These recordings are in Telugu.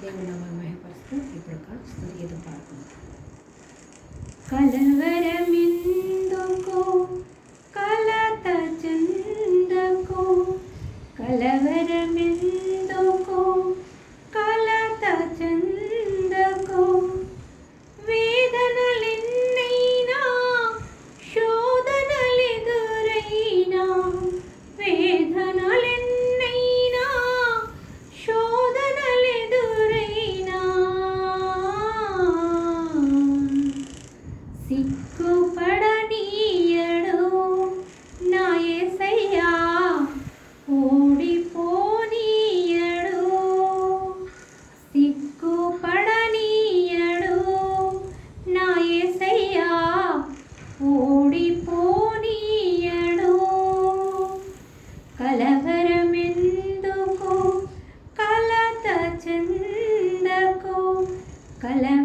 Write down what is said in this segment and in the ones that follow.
దేవుని మహిమపరుస్తూ ఇప్పుడు ఒక కల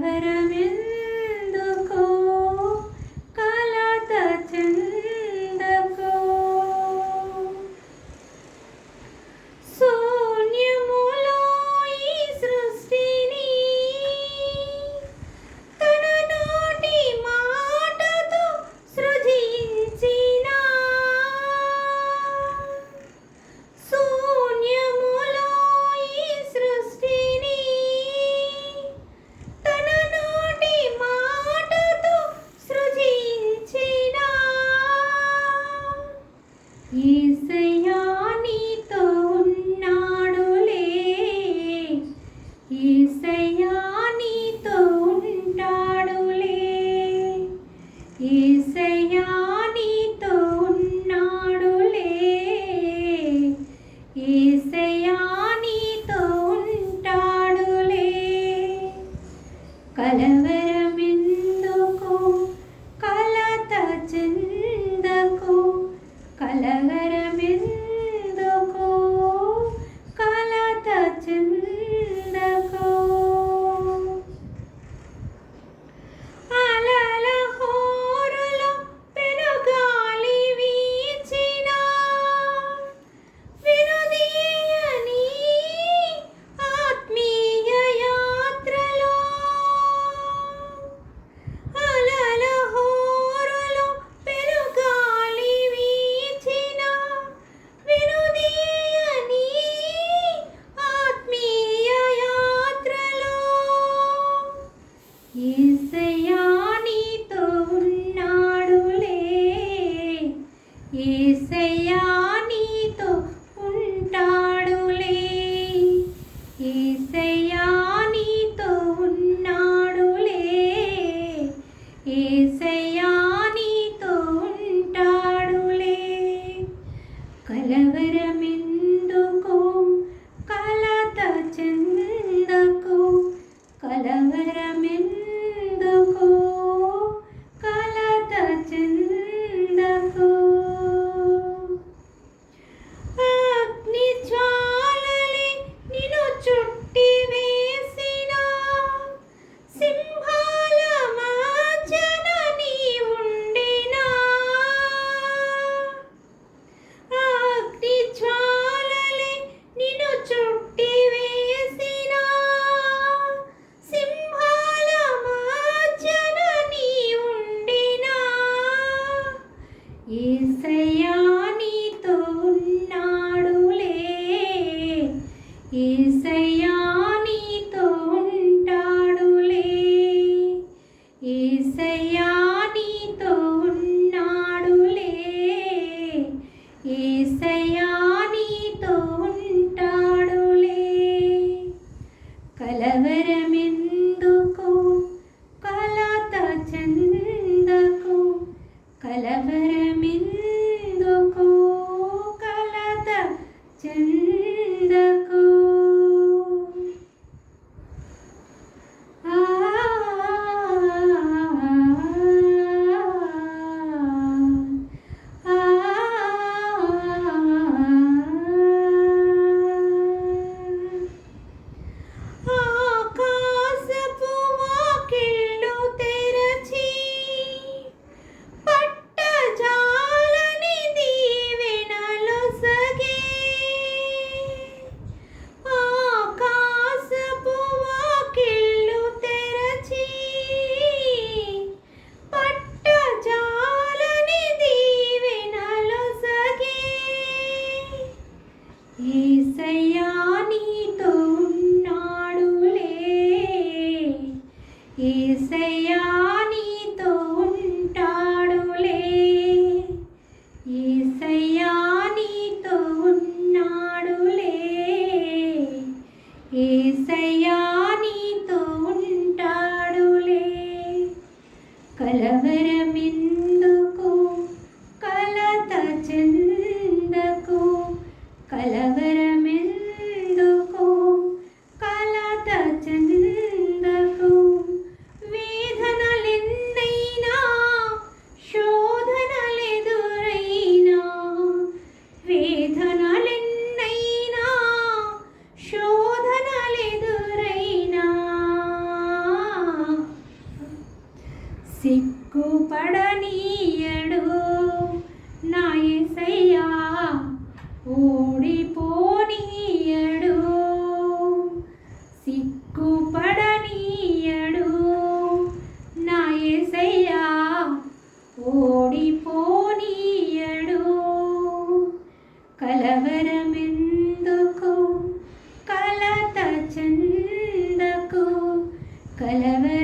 say you ఏసయ్యా నీతో ఉంటాడులే. ఏసయ్యా నీతో ఉన్నాడులే. ఏసయ్యా నీతో ఉంటాడులే. కలవరమెందుకు? కలత చందకు? కలవరమెందుకు? కలత చంద ఏసయ్యా నీతో ఉంటాడులే. కలవరమెందుకు? కలత చెందకు. కలవరమెందుకు ఓడిపోనీయడు. కలవరమెందుకు? కలత చందకు. కలవర